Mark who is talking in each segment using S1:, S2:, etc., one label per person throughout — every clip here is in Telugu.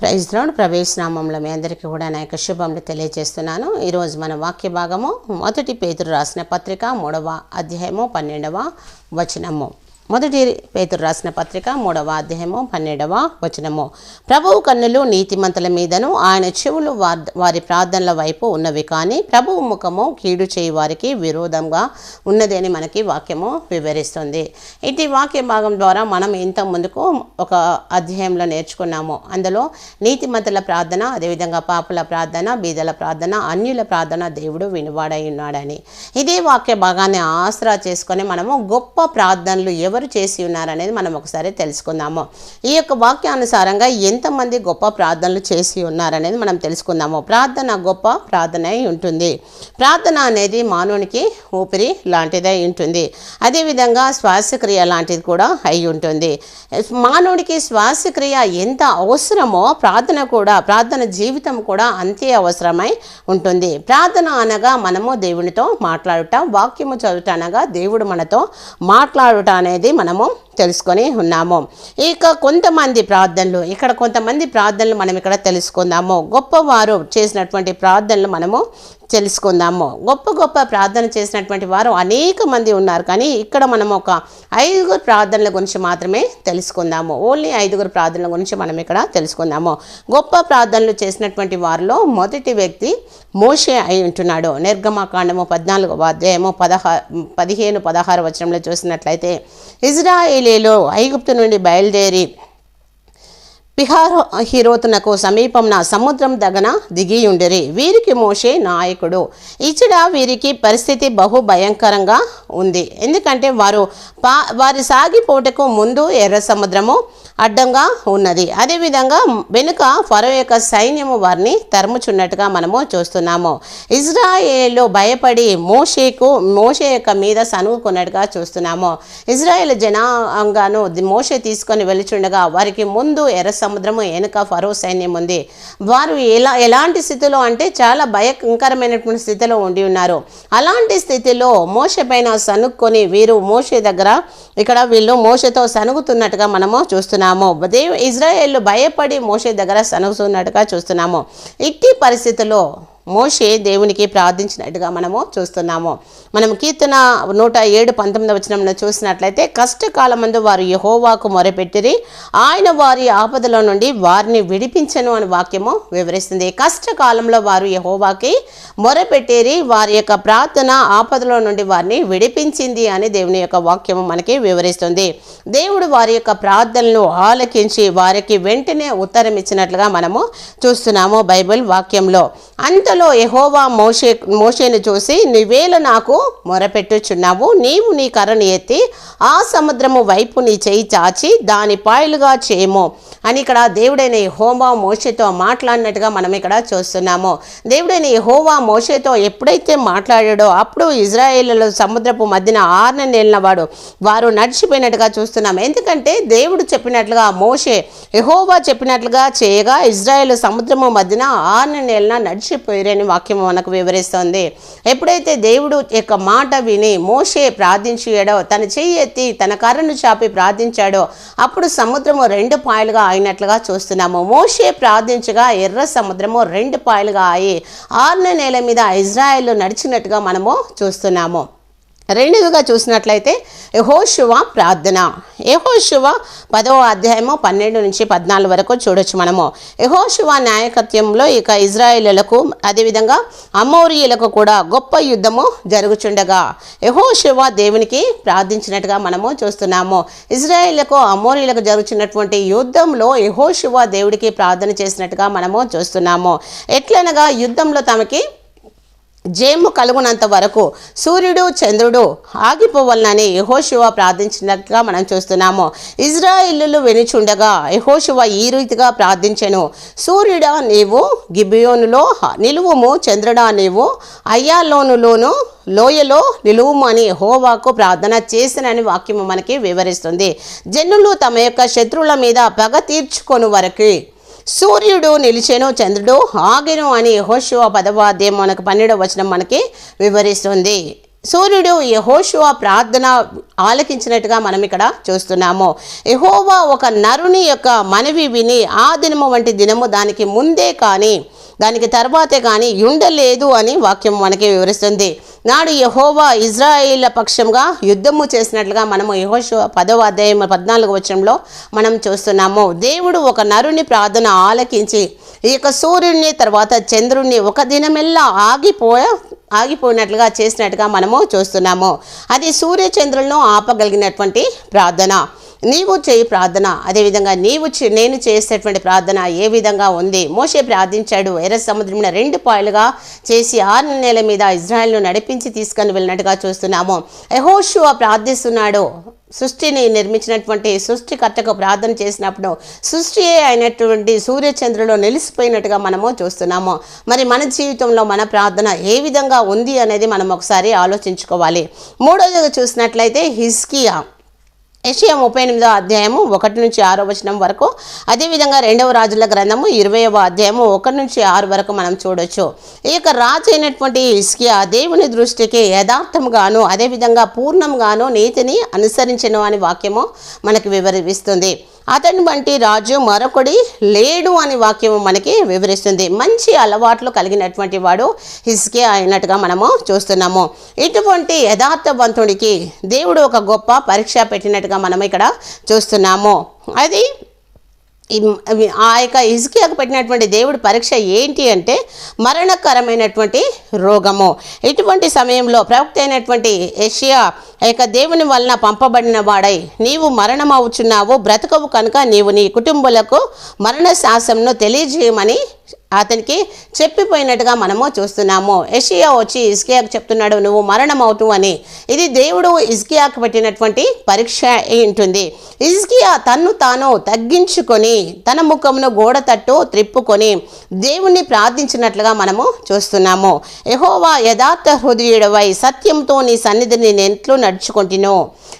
S1: ప్రైజ్ లోడ్ ప్రవేశనామంలో మీ అందరికీ కూడా నా యొక్క శుభములు తెలియజేస్తున్నాను. ఈరోజు మన వాక్య భాగము మొదటి పేతురు రాసిన పత్రిక మూడవ అధ్యాయము పన్నెండవ వచనము. మొదటి పేతురు రాసిన పత్రిక మూడవ అధ్యాయము పన్నెండవ వచనము. ప్రభువు కన్నులు నీతిమంతుల మీదను ఆయన చెవులు వారి ప్రార్థనల వైపు ఉన్నవి కానీ ప్రభువు ముఖము కీడు చేయి వారికి విరోధంగా ఉన్నది అని మనకి వాక్యము వివరిస్తుంది. ఇటు వాక్య భాగం ద్వారా మనం ఇంత ముందుకు ఒక అధ్యాయంలో నేర్చుకున్నాము. అందులో నీతిమంతుల ప్రార్థన అదేవిధంగా పాపుల ప్రార్థన బీదల ప్రార్థన అన్యుల ప్రార్థన దేవుడు వినివాడై ఉన్నాడని. ఇదే వాక్య భాగాన్ని ఆసరా చేసుకొని మనము గొప్ప ప్రార్థనలు ఎవరు చేసి ఉన్నారనేది మనం ఒకసారి తెలుసుకుందాము. ఈ యొక్క వాక్యానుసారంగా ఎంతమంది గొప్ప ప్రార్థనలు చేసి ఉన్నారనేది మనం తెలుసుకుందాము. ప్రార్థన గొప్ప ప్రార్థన అయి ఉంటుంది. ప్రార్థన అనేది మానవునికి ఊపిరి లాంటిదై ఉంటుంది. అదేవిధంగా శ్వాసక్రియ లాంటిది కూడా అయి ఉంటుంది. మానవుడికి శ్వాసక్రియ ఎంత అవసరమో ప్రార్థన కూడా ప్రార్థన జీవితం కూడా అంతే అవసరమై ఉంటుంది. ప్రార్థన అనగా మనము దేవునితో మాట్లాడుట వాక్యము చదువుట అనగా దేవుడు మనతో మాట్లాడుట అనేది మనము తెలుసుకొని ఉన్నాము. ఇక కొంతమంది ప్రార్థనలు ఇక్కడ కొంతమంది ప్రార్థనలు మనం ఇక్కడ తెలుసుకుందాము. గొప్పవారు చేసినటువంటి ప్రార్థనలు మనము తెలుసుకుందాము. గొప్ప గొప్ప ప్రార్థన చేసినటువంటి వారు అనేక మంది ఉన్నారు. కానీ ఇక్కడ మనం ఒక ఐదుగురు ప్రార్థనల గురించి మాత్రమే తెలుసుకుందాము. ఓన్లీ ఐదుగురు ప్రార్థనల గురించి మనం ఇక్కడ తెలుసుకుందాము. గొప్ప ప్రార్థనలు చేసినటువంటి వారిలో మొదటి వ్యక్తి మోషే అయి ఉంటున్నాడు. నిర్గమకాండము పద్నాలుగు అధ్యాయము పదహా పదిహేను పదహారు వచనంలో చూసినట్లయితే ఇజ్రాయేలీలో ఐగుప్తు నుండి బయలుదేరి పిహార్ హిరోతునకు సమీపంన సముద్రం దగన దిగియుండిరి. వీరికి మోషే నాయకుడు. ఇచ్చిన వీరికి పరిస్థితి బహు భయంకరంగా ఉంది. ఎందుకంటే వారు పా వారి సాగిపోటకు ముందు ఎర్ర సముద్రము అడ్డంగా ఉన్నది. అదేవిధంగా వెనుక ఫరో యొక్క సైన్యము వారిని తరుముచున్నట్టుగా మనము చూస్తున్నాము. ఇజ్రాయేల్లో భయపడి మోషేకు మోషే యొక్క మీద సనుగుకున్నట్టుగా చూస్తున్నాము. ఇజ్రాయేల్ జనాంగాను మోషే తీసుకొని వెలుచుండగా వారికి ముందు ఎర్ర సముద్రము వెనుక ఫరో సైన్యం ఉంది. వారు ఎలా ఎలాంటి స్థితిలో అంటే చాలా భయంకరమైనటువంటి స్థితిలో ఉండి ఉన్నారు. అలాంటి స్థితిలో మోషే పైన సనుక్కొని వీరు మోషే దగ్గర ఇక్కడ వీళ్ళు మోషతో సనుగుతున్నట్టుగా మనము చూస్తున్నాము. దేవు ఇజ్రాయేళ్ళు భయపడి మోషే దగ్గర సనుగుతున్నట్టుగా చూస్తున్నాము. ఇట్టి పరిస్థితుల్లో మోషే దేవునికి ప్రార్థించినట్టుగా మనము చూస్తున్నాము. మనం కీర్తన నూట ఏడు పంతొమ్మిది వచ్చినంలో చూసినట్లయితే కష్టకాలమందు వారు యహోవాకు మొరపెట్టిరి ఆయన వారి ఆపదలో నుండి వారిని విడిపించను అని వాక్యము వివరిస్తుంది. కష్టకాలంలో వారు యహోవాకి మొరపెట్టేరి వారి యొక్క ప్రార్థన ఆపదలో నుండి వారిని విడిపించింది అని దేవుని యొక్క వాక్యము మనకి వివరిస్తుంది. దేవుడు వారి యొక్క ప్రార్థనలు ఆలకించి వారికి వెంటనే ఉత్తరం ఇచ్చినట్లుగా మనము చూస్తున్నాము బైబిల్ వాక్యంలో. అంతలో ఎహోవా మోషే మోషేను చూసి నీవేళ నాకు మొరపెట్టుచున్నావు నీవు నీ కర్రను ఎత్తి ఆ సముద్రము వైపు నీ చేయి చాచి దాని పాయలుగా చేయము అని ఇక్కడ దేవుడైన యహోవా మోషేతో మాట్లాడినట్టుగా మనం ఇక్కడ చూస్తున్నాము. దేవుడైన యహోవా మోషేతో ఎప్పుడైతే మాట్లాడాడో అప్పుడు ఇజ్రాయేలీల సముద్రపు మధ్యన ఆరున నేలినవాడు వారు నడిచిపోయినట్టుగా చూస్తున్నాం. ఎందుకంటే దేవుడు చెప్పినట్లుగా మోషే యహోవా చెప్పినట్లుగా చేయగా ఇజ్రాయేల్ సముద్రము మధ్యన ఆరున నేలన అని వాక్యం మనకు వివరిస్తుంది. ఎప్పుడైతే దేవుడు యొక్క మాట విని మోషే ప్రార్థించాడో తన చెయ్యి ఎత్తి తన కర్రను చాపి ప్రార్థించాడో అప్పుడు సముద్రము రెండు పాయలుగా అయినట్లుగా చూస్తున్నాము. మోషే ప్రార్థించగా ఎర్ర సముద్రము రెండు పాయలుగా అయి ఆర్న నేల మీద ఇజ్రాయెల్ నడిచినట్టుగా మనము చూస్తున్నాము. రెండవగా చూసినట్లయితే యహోశువ ప్రార్థన. యహోశువ పదవ అధ్యాయము పన్నెండు నుంచి పద్నాలుగు వరకు చూడొచ్చు మనము. యహోశువ నాయకత్వంలో ఇక ఇజ్రాయేలులకు అదేవిధంగా అమౌరియులకు కూడా గొప్ప యుద్ధము జరుగుచుండగా. యహోశువ దేవునికి ప్రార్థించినట్టుగా మనము చూస్తున్నాము. ఇజ్రాయేళ్ళకు అమౌరియులకు జరుగుతున్నటువంటి యుద్ధంలో యహోశువ దేవుడికి ప్రార్థన చేసినట్టుగా మనము చూస్తున్నాము. ఎట్లనగా యుద్ధంలో తమకి జేము కలుగునంత వరకు సూర్యుడు చంద్రుడు ఆగిపోవాలని యహోశివ ప్రార్థించినట్లుగా మనం చూస్తున్నాము. ఇజ్రాయిల్లు వెనుచుండగా యహోశివ ఈ రీతిగా ప్రార్థించెను. సూర్యుడా నీవు గిబియోనులో నిలువుము చంద్రుడా నీవు అయ్యాలోనులోను లోయలో నిలువుము అని హోవాకు ప్రార్థన చేసినని వాక్యము మనకి వివరిస్తుంది. జనులు తమ యొక్క శత్రువుల మీద పగ తీర్చుకొని వరకు సూర్యుడు నిలిచెను చంద్రుడు ఆగెను అని యెహోషువ పదవాద్యం మనకు పన్నెండవ వచనం మనకి వివరిస్తుంది. సూర్యుడు యహోషువ ప్రార్థన ఆలకించినట్టుగా మనం ఇక్కడ చూస్తున్నాము. యహోవా ఒక నరుని యొక్క మనవి విని ఆ దినము వంటి దినము దానికి ముందే కానీ దానికి తర్వాతే కానీ ఉండలేదు అని వాక్యం మనకి వివరిస్తుంది. నాడు యహోవా ఇజ్రాయిల్ పక్షంగా యుద్ధము చేసినట్లుగా మనము యహోషు పదవ అధ్యాయం పద్నాలుగు వచనంలో మనం చూస్తున్నాము. దేవుడు ఒక నరుని ప్రార్థన ఆలకించి ఈ యొక్క సూర్యుడిని తర్వాత చంద్రుణ్ణి ఒక దినమెల్లా ఆగిపోయ ఆగిపోయినట్లుగా చేసినట్టుగా మనము చూస్తున్నాము. అది సూర్య చంద్రులను ఆపగలిగినటువంటి ప్రార్థన. నీవు చేయి ప్రార్థన. అదేవిధంగా నీవు చే- నేను చేసేటువంటి ప్రార్థన ఏ విధంగా ఉంది? మోషే ప్రార్థించాడు. ఎర్ర సముద్రమున రెండు పాయలుగా చేసి ఆరు నెల మీద ఇజ్రాయెల్ను నడిపించి తీసుకొని వెళ్ళినట్టుగా చూస్తున్నాము. ఎహోషు ప్రార్థిస్తున్నాడు. సృష్టిని నిర్మించినటువంటి సృష్టికర్తకు ప్రార్థన చేసినప్పుడు సృష్టి అయినటువంటి సూర్యచంద్రులో నిలిచిపోయినట్టుగా మనము చూస్తున్నాము. మరి మన జీవితంలో మన ప్రార్థన ఏ విధంగా ఉంది అనేది మనం ఒకసారి ఆలోచించుకోవాలి. మూడోదిగా చూసినట్లయితే హిస్కియా యెషయా ముప్పై ఎనిమిదో అధ్యాయము ఒకటి నుంచి ఆరో వచనం వరకు. అదేవిధంగా రెండవ రాజుల గ్రంథము ఇరవైవ అధ్యాయము ఒకటి నుంచి ఆరు వరకు మనం చూడొచ్చు. ఈ యొక్క రాజు అయినటువంటి ఇస్కియా దేవుని దృష్టికి యథార్థముగాను అదేవిధంగా పూర్ణంగాను నీతిని అనుసరించను అని వాక్యము మనకు వివరిస్తుంది. అతని వంటి రాజు మరొకడి లేడు అని వాక్యం మనకి వివరిస్తుంది. మంచి అలవాట్లు కలిగినటువంటి వాడు హిస్కే అయినట్టుగా మనము చూస్తున్నాము. ఇటువంటి యథార్థవంతుడికి దేవుడు ఒక గొప్ప పరీక్ష పెట్టినట్టుగా మనం ఇక్కడ చూస్తున్నాము. అది ఆ యొక్క ఇసుకకు పెట్టినటువంటి దేవుడి పరీక్ష ఏంటి అంటే మరణకరమైనటువంటి రోగము. ఇటువంటి సమయంలో ప్రవక్త అయినటువంటి ఏషియా ఆ యొక్క దేవుని వలన పంపబడిన వాడై నీవు మరణం అవుచున్నావు బ్రతకవు కనుక నీవు నీ కుటుంబాలకు మరణ శాసనను తెలియజేయమని అతనికి చెప్పిపోయినట్టుగా మనము చూస్తున్నాము. ఎషియా వచ్చి ఇస్కియాకు చెప్తున్నాడు నువ్వు మరణం అవుతూ అని. ఇది దేవుడు ఇస్కియాకు పెట్టినటువంటి పరీక్ష ఉంటుంది. ఇస్కియా తన్ను తాను తగ్గించుకొని తన ముఖమును గోడ తట్టు త్రిప్పుకొని దేవుణ్ణి ప్రార్థించినట్లుగా మనము చూస్తున్నాము. యహోవా యథార్థ హృదయుడవై సత్యంతో నీ సన్నిధిని నేనెట్లు నడుచుకుంటును.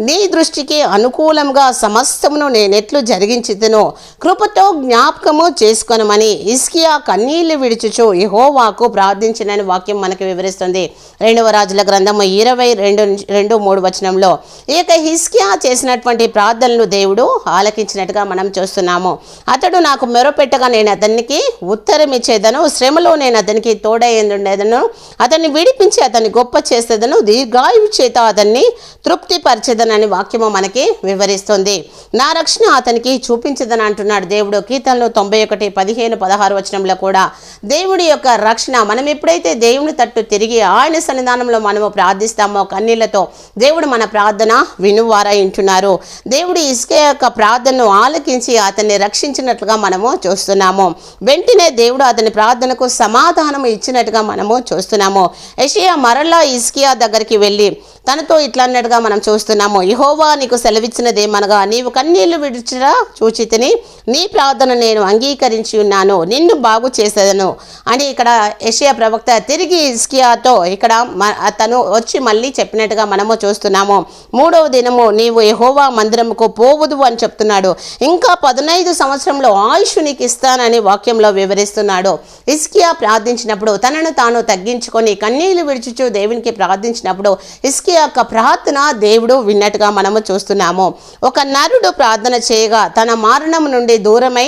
S1: నీ దృష్టికి అనుకూలంగా సమస్తమును నేనెట్లు జరిగించితును కృపతో జ్ఞాపకము చేసుకొనమని ఇస్కియా కన్నీళ్ళు విడిచుచు యహోవాకు ప్రార్థించినని వాక్యం మనకు వివరిస్తుంది. రెండవ రాజుల గ్రంథము ఇరవై రెండు నుంచి- రెండు మూడు వచనంలో ఈ యొక్క హిస్కియా చేసినటువంటి ప్రార్థనలు దేవుడు ఆలకించినట్టుగా మనం చూస్తున్నాము. అతడు నాకు మెరపెట్టగా నేను అతనికి ఉత్తరం ఇచ్చేదను శ్రమలో నేను అతనికి తోడయ్యేదను అతన్ని విడిపించి అతన్ని గొప్ప చేసేదను దీర్ఘాయువు చేత అతన్ని తృప్తిపరిచేదనని వాక్యము మనకి వివరిస్తుంది. నా రక్షణ అతనికి చూపించదని అంటున్నాడు దేవుడు. కీర్తనలో తొంభై ఒకటి పదిహేను పదహారు వచనంలో కూడా. దేవుడి యొక్క రక్షణ మనం ఎప్పుడైతే దేవుని తట్టు తిరిగి ఆయన సన్నిధానంలో మనము ప్రార్థిస్తామో కన్నీళ్ళతో దేవుడు మన ప్రార్థన వినువారాయించున్నారు ఉంటున్నారు. దేవుడు ఇసుక యొక్క ప్రార్థనను ఆలకించి అతన్ని రక్షించినట్లుగా మనము చూస్తున్నాము. వెంటనే దేవుడు అతని ప్రార్థనకు సమాధానం ఇచ్చినట్టుగా మనము చూస్తున్నాము. యషియా మరలా ఇస్కియా దగ్గరికి వెళ్ళి తనతో ఇట్లా అన్నట్టుగా మనం చూస్తున్నాము. యహోవా నీకు సెలవిచ్చినదేమనగా నీవు కన్నీళ్ళు విడిచిరా చూచితిని నీ ప్రార్థన నేను అంగీకరించి ఉన్నాను నిన్ను బాగు చేసేదను. అని ఇక్కడ యెషయా ప్రవక్త తిరిగి ఇస్కియాతో ఇక్కడ తను అతను వచ్చి మళ్ళీ చెప్పినట్టుగా మనము చూస్తున్నాము. మూడవ దినము నీవు యహోవా మందిరముకు పోవదు అని చెప్తున్నాడు. ఇంకా పదునైదు సంవత్సరంలో ఆయుష్ నీకు ఇస్తానని వాక్యంలో వివరిస్తున్నాడు. ఇస్కియా ప్రార్థించినప్పుడు తనను తాను తగ్గించుకొని కన్నీళ్ళు విడిచుచు దేవునికి ప్రార్థించినప్పుడు ఇస్కియా యొక్క ప్రార్థన దేవుడు విన్నట్టుగా మనము చూస్తున్నాము. ఒక నరుడు ప్రార్థన చేయగా తన మరణం నుండి దూరమై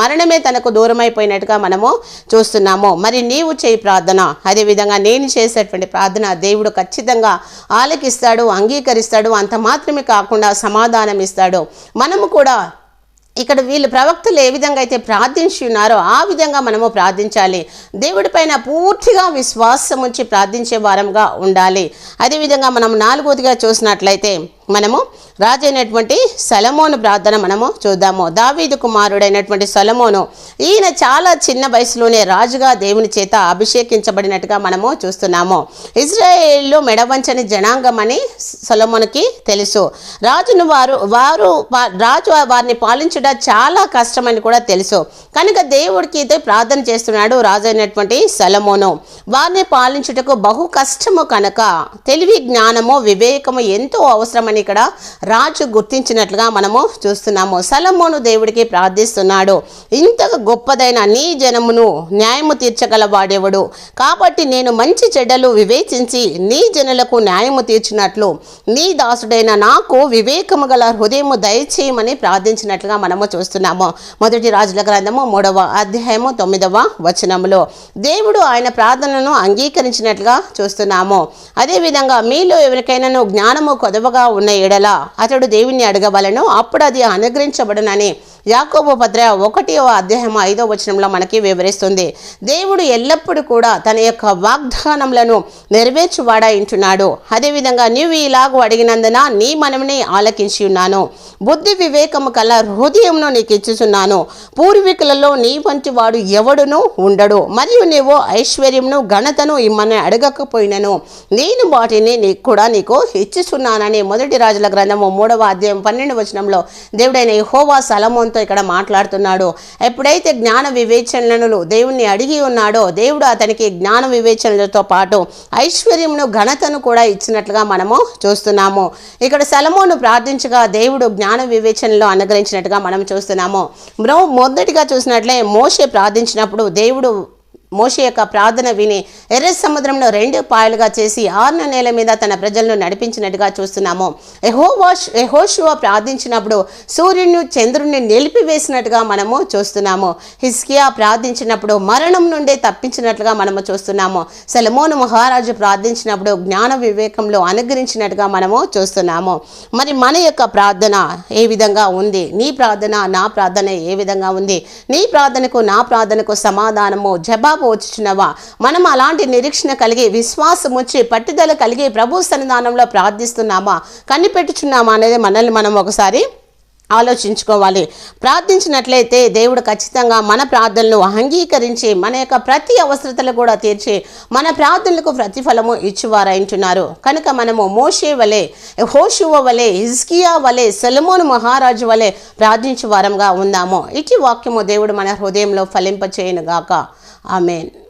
S1: మరణమే తనకు దూరమైపోయినట్టుగా మనము చూస్తున్నాము. మరి నీవు చేయి ప్రార్థన. అదేవిధంగా నేను చేసేటువంటి ప్రార్థన దేవుడు ఖచ్చితంగా ఆలకిస్తాడు అంగీకరిస్తాడు అంత మాత్రమే కాకుండా సమాధానం ఇస్తాడు మనము కూడా ఇక్కడ వీళ్ళు ప్రవక్తలు ఏ విధంగా అయితే ప్రార్థించి ఉన్నారో ఆ విధంగా మనము ప్రార్థించాలి. దేవుడి పైన పూర్తిగా విశ్వాసం ఉంచి ప్రార్థించే వారంగా ఉండాలి. అదేవిధంగా మనం నాలుగోదిగా చూసినట్లయితే మనము రాజైనటువంటి సలమోను ప్రార్థన మనము చూద్దాము. దావీదు కుమారుడైనటువంటి సలమోను ఈయన చాలా చిన్న వయసులోనే రాజుగా దేవుని చేత అభిషేకించబడినట్టుగా మనము చూస్తున్నాము. ఇజ్రాయేల్లో మెడవంచని జనాంగం అని సొలమోనికి తెలుసు. రాజును వారు వారు రాజు వారిని పాలించుట చాలా కష్టమని కూడా తెలుసు. కనుక దేవుడికి అయితే ప్రార్థన చేస్తున్నాడు రాజు అయినటువంటి సలమోను. వారిని పాలించుటకు బహు కష్టము కనుక తెలివి జ్ఞానము వివేకము ఎంతో అవసరమని అవసరమని ఇక్కడ రాజు గుర్తించినట్లుగా మనము చూస్తున్నాము. సలమోను దేవుడికి ప్రార్థిస్తున్నాడు. ఇంత గొప్పదైన నీ జనమును న్యాయము తీర్చగలవాడేవుడు? కాబట్టి నేను మంచి చెడ్డలు వివేచించి నీ జనులకు న్యాయము తీర్చినట్లు నీ దాసుడైన నాకు వివేకము గల హృదయము దయచేయమని ప్రార్థించినట్లుగా మనము చూస్తున్నాము. మొదటి రాజుల గ్రంథము మూడవ అధ్యాయము తొమ్మిదవ వచనములో దేవుడు ఆయన ప్రార్థనను అంగీకరించినట్లుగా చూస్తున్నాము. అదేవిధంగా మీలో ఎవరికైనాను జ్ఞానము కొదవగా ఉన్న ఎడల అతడు దేవుణ్ణి అడగవలను అప్పుడు అది అనుగ్రహించబడునని యాకోబు పత్ర ఒకటివ అధ్యాయం ఐదో వచనంలో మనకి వివరిస్తుంది. దేవుడు ఎల్లప్పుడూ కూడా తన యొక్క వాగ్దానములను నెరవేర్చువాడాయించున్నాడు అదేవిధంగా నీవు ఇలాగూ అడిగినందున నీ మనముని ఆలకించి ఉన్నాను. బుద్ధి వివేకము కల హృదయంను నీకు ఇచ్చుచున్నాను. పూర్వీకులలో నీ వంటి వాడు ఎవడునూ ఉండడు. మరియు నీవు ఐశ్వర్యమును ఘనతను ఇమ్మని అడగకపోయినను. నేను వాటిని నీకు కూడా నీకు ఇచ్చుచున్నానని మొదటి రాజుల గ్రంథము మూడవ అధ్యాయం పన్నెండు వచనంలో దేవుడైన హోవా యెహోవా సలమోన్తో ఇక్కడ మాట్లాడుతున్నాడు. ఎప్పుడైతే జ్ఞాన వివేచనలను దేవుణ్ణి అడిగి ఉన్నాడో దేవుడు అతనికి జ్ఞాన వివేచనలతో పాటు ఐశ్వర్యమును ఘనతను కూడా ఇచ్చినట్లుగా మనము చూస్తున్నాము. ఇక్కడ సెలమోను ప్రార్థించగా దేవుడు జ్ఞాన వివేచనలో అనుగ్రహించినట్టుగా మనం చూస్తున్నాము. మొదటిగా చూసినట్లే మోషే ప్రార్థించినప్పుడు దేవుడు మోషే యొక్క ప్రార్థన విని ఎర్ర సముద్రంలో రెండు పాయలుగా చేసి ఆర్న నేల మీద తన ప్రజలను నడిపించినట్టుగా చూస్తున్నాము. ఎహోవాష్ ఎహోషువ ప్రార్థించినప్పుడు సూర్యుని చంద్రుణ్ణి నిలిపివేసినట్టుగా మనము చూస్తున్నాము. హిస్కియా ప్రార్థించినప్పుడు మరణం నుండి తప్పించినట్లుగా మనము చూస్తున్నాము. సెలమోను మహారాజు ప్రార్థించినప్పుడు జ్ఞాన వివేకంలో అనుగ్రహించినట్టుగా మనము చూస్తున్నాము. మరి మన యొక్క ప్రార్థన ఏ విధంగా ఉంది? నీ ప్రార్థన నా ప్రార్థన ఏ విధంగా ఉంది? నీ ప్రార్థనకు నా ప్రార్థనకు సమాధానము జవాబు వచ్చుచున్నవా మనం అలాంటి నిరీక్షణ కలిగి విశ్వాసం వచ్చి పట్టుదల కలిగి ప్రభు సన్నిధానంలో ప్రార్థిస్తున్నామా? కనిపెట్టుచున్నామా అనేది మనల్ని మనం ఒకసారి ఆలోచించుకోవాలి. ప్రార్థించినట్లయితే దేవుడు ఖచ్చితంగా మన ప్రార్థనలు అంగీకరించి మన యొక్క ప్రతి అవసరతలు కూడా తీర్చి మన ప్రార్థనలకు ప్రతిఫలము ఇచ్చువారైంటున్నారు కనుక మనము మోషే వలె హోషువ వలె ఇజ్కియా వలె సెలమోను మహారాజు వలె ప్రార్థించు వారంగా ఉందాము ఇటు వాక్యము దేవుడు మన హృదయంలో ఫలింపచేయను గాక Amén.